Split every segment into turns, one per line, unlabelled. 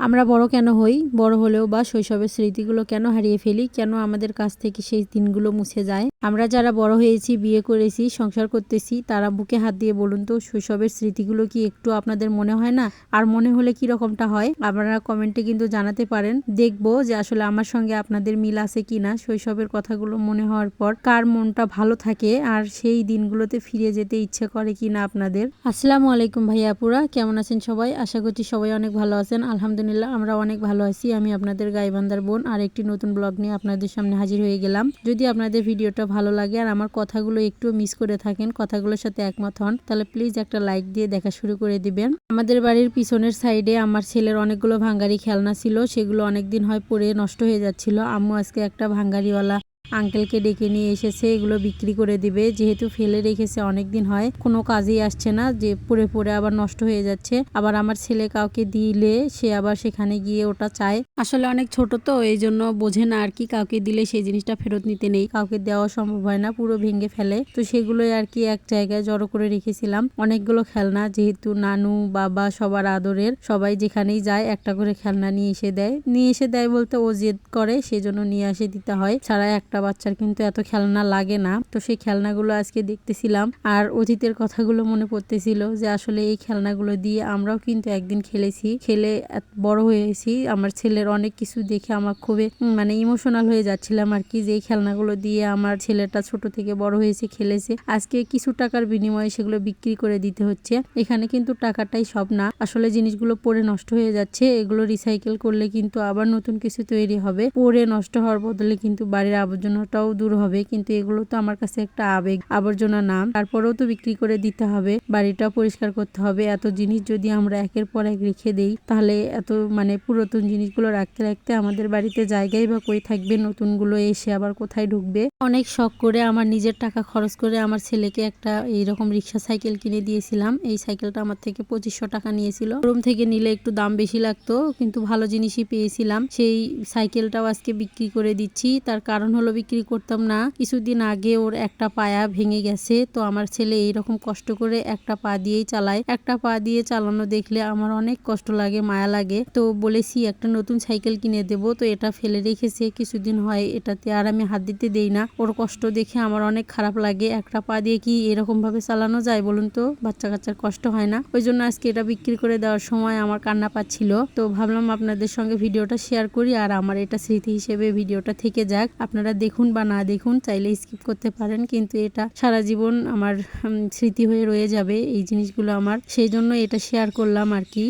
আমরা বড় কেন হই? বড় হলেও বা শৈশবের স্মৃতিগুলো কেন হারিয়ে ফেলি? কেন আমাদের কাছ থেকে সেই দিনগুলো মুছে যায়? আমরা যারা বড় হয়েছি, বিয়ে করেছি, সংসার করতেছি, তারা বুকে হাত দিয়ে বলুন তো, শৈশবের স্মৃতিগুলো কি একটু আপনাদের মনে হয় না? আর মনে হলে কি রকমটা হয়? আপনারা কমেন্টে কিন্তু জানাতে পারেন। দেখব যে আসলে আমার সঙ্গে আপনাদের মিল আছে কিনা শৈশবের কথাগুলো মনে হওয়ার পর কার মনটা ভালো থাকে? আর সেই দিনগুলোতে ফিরে যেতে ইচ্ছে করে কিনা আপনাদের? আসসালামু আলাইকুম ভাইয়া আপুরা, কেমন আছেন সবাই? আশা করছি সবাই অনেক ভালো আছেন। আলহামদুলিল্লাহ আমরা অনেক ভালো আছি। আমি আপনাদের গাইবান্দার বোন, আর একটি নতুন ব্লগ নিয়ে আপনাদের সামনে হাজির হয়ে গেলাম। যদি আপনাদের ভিডিওটা ভালো লাগে আর আমার কথাগুলো একটু মিস করে থাকেন, কথাগুলোর সাথে একমত হন, তাহলে প্লিজ একটা লাইক দিয়ে দেখা শুরু করে দিবেন। আমাদের বাড়ির পিছনের সাইডে আমার ছেলের অনেকগুলো ভাঙ্গারি খেলনা ছিল, সেগুলো অনেকদিন হয় পরে নষ্ট হয়ে যাচ্ছিল। আম্মু আজকে একটা ভাঙ্গারিওয়ালা আঙ্কেলকে ডেকে নিয়ে এসেছে, এগুলো বিক্রি করে দিবে। যেহেতু ফেলে রেখেছে অনেক দিন হয়, কোনো কাজেই আসছে না, যে পরে পরে আবার নষ্ট হয়ে যাচ্ছে। আবার আমার ছেলে কাউকে দিলে, সে আবার সেখানে গিয়ে ওটা চায়। আসলে অনেক ছোট তো এই জন্য বোঝে না আর কি কাউকে দিলে সেই জিনিসটা ফেরত নিতে নেই। কাউকে দেওয়া সম্ভব হয় না, পুরো ভেঙে ফেলে। তো সেগুলোই আর কি এক জায়গায় জড়ো করে রেখেছিলাম। অনেকগুলো খেলনা, যেহেতু নানু, বাবা সবার আদরের, সবাই যেখানেই যায়, একটা করে খেলনা নিয়ে এসে দেয়। নিয়ে এসে দেয় বলতে ও জেদ করে, সেজন্য নিয়ে আসে দিতে হয়। ছাড়া একটা বাচ্চার কিন্তু এত খেলনা লাগে না। তো সেই খেলনাগুলো আজকে দেখতেছিলাম আর অতীতের কথাগুলো মনে পড়তেছিল যে আসলে এই খেলনাগুলো দিয়ে আমরাও কিন্তু একদিন খেলেছি। খেলে বড় হয়েছি। আমার ছেলের অনেক কিছু দেখে আমার খুবই মানে ইমোশনাল হয়ে যাচ্ছিলাম আর কি যে এই খেলনাগুলো দিয়ে আমার ছেলেটা ছোট থেকে বড় হয়েছে, খেলেছে। আজকে কিছু টাকার বিনিময়ে সেগুলো বিক্রি করে দিতে হচ্ছে। এখানে কিন্তু টাকাটাই সব না। আসলে জিনিসগুলো পরে নষ্ট হয়ে যাচ্ছে। এগুলো রিসাইকেল করলে কিন্তু আবার নতুন কিছু তৈরি হবে। পরে নষ্ট হওয়ার বদলে কিন্তু বাড়ির আবর্জনাটাও দূর হবে, কিন্তু এগুলো তো আমার কাছে একটা আবেগ, আবর্জনা নাম। তারপরেও তো বিক্রি করে দিতে হবে, বাড়িটা পরিষ্কার করতে হবে। এত জিনিস যদি আমরা একের পর এক রেখে দেই, তাহলে এত মানে পুরাতন জিনিসগুলো রাখতে রাখতে আমাদের বাড়িতে জায়গায় বা কই থাকবে? নতুনগুলো এসে আবার কোথায় ঢুকবে? অনেক শখ করে আমার নিজের টাকা খরচ করে আমার ছেলেকে একটা এইরকম রিক্সা সাইকেল কিনে দিয়েছিলাম। এই সাইকেলটা আমার থেকে পঁচিশশো টাকা নিয়েছিল। রুম থেকে নিলে একটু দাম বেশি লাগতো, কিন্তু ভালো জিনিসই পেয়েছিলাম। সেই সাইকেলটাও আজকে বিক্রি করে দিচ্ছি। তার কারণ হলো বিক্রি করতাম না। কিছুদিন আগে ওর একটা পায়া ভেঙে গেছে, তো আমার ছেলে এইরকম কষ্ট করে একটা পা দিয়েই চালায়। একটা পা দিয়ে চালানো দেখলে আমার অনেক কষ্ট লাগে, মায়া লাগে। তো বলেছি, একটা নতুন সাইকেল কিনে দেব। তো এটা ফেলে রেখেছে। কিছুদিন হয় এটাতে আর আমি হাত দিতে দেই না। ওর কষ্ট দেখে আমার অনেক খারাপ লাগে। একটা পা দিয়ে কি এরকম ভাবে চালানো যায় বলুন তো? বাচ্চা কাচ্চার কষ্ট হয় না। ওই জন্য আজকে এটা বিক্রি করে দেওয়ার সময় আমার কান্না পাচ্ছিল। তো ভাবলাম আপনাদের সঙ্গে ভিডিওটা শেয়ার করি। আর আমার এটা স্মৃতি হিসেবে ভিডিওটা থেকে যাক। আপনারা দেখুন বা না দেখুন, চাইলে স্কিপ করতে পারেন, কিন্তু এটা সারা জীবন আমার স্মৃতি হয়ে রয়ে যাবে এই জিনিসগুলো আমার। সেই জন্য এটা শেয়ার করলাম আর কি।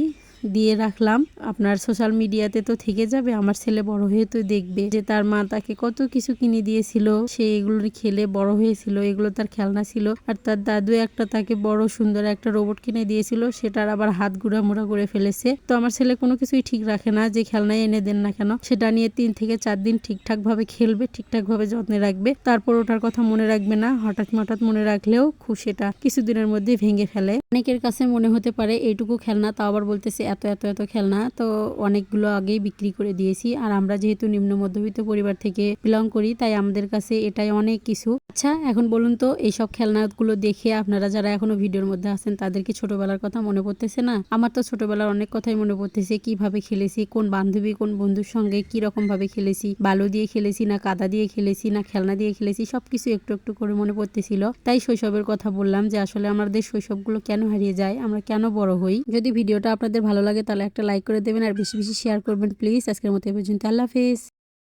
দিয়ে রাখলাম। আপনার সোশ্যাল মিডিয়াতে তো থেকে যাবে, আমার ছেলে বড় হয়ে তো দেখবে যে তার মা তাকে কত কিছু কিনে দিয়েছিল, সে এগুলো খেলে বড় হয়েছিল, এগুলো তার খেলনা ছিল, আর তার দাদু একটা তাকে বড় সুন্দর একটা রোবট কিনে দিয়েছিল, সেটার আবার হাত গুড়ামুড়া করে ফেলেছে। তো আমার ছেলে কোনো কিছুই ঠিক রাখে না, যে খেলনায় এনে দেন না কেন, সেটা নিয়ে তিন থেকে চার দিন ঠিকঠাক ভাবে খেলবে ঠিকঠাক ভাবে যত্নে রাখবে। তারপর ওটার কথা মনে রাখবে না, হঠাৎ হঠাৎ মনে রাখলেও খুব সেটা কিছুদিনের মধ্যে ভেঙে ফেলে। অনেকের কাছে মনে হতে পারে, এইটুকু খেলনা তাও আবার বলতেছে এত এত এত খেলনা, তো অনেকগুলো আগেই বিক্রি করে দিয়েছি। আর আমরা যেহেতু নিম্ন মধ্যবিত্ত পরিবার থেকে বিলং করি, তাই আমাদের কাছে এটাই অনেক কিছু। আচ্ছা এখন বলুন তো, এইসব খেলনাগুলো দেখে আপনারা যারা এখনও ভিডিওর মধ্যে আছেন, তাদের কি ছোটবেলার কথা মনে পড়তেছে না? আমার তো ছোটবেলার অনেক কথাই মনে পড়তেছে, কীভাবে খেলেছি, কোন বান্ধবী, কোন বন্ধুর সঙ্গে কি রকম ভাবে খেলেছি, বালু দিয়ে খেলেছি, না কাদা দিয়ে খেলেছি, না খেলনা দিয়ে খেলেছি, সবকিছু একটু একটু করে মনে পড়তেছিল। তাই শৈশবের কথা বললাম যে, আসলে আমাদের শৈশবগুলো কেন হারিয়ে যায়, আমরা কেন বড় হই? যদি ভিডিওটা আপনাদের ভালো লাগে তাহলে একটা লাইক করে দেবেন আর বেশি বেশি শেয়ার করবেন প্লিজ আজকের মতো এ পর্যন্ত, আল্লাহ হাফেজ।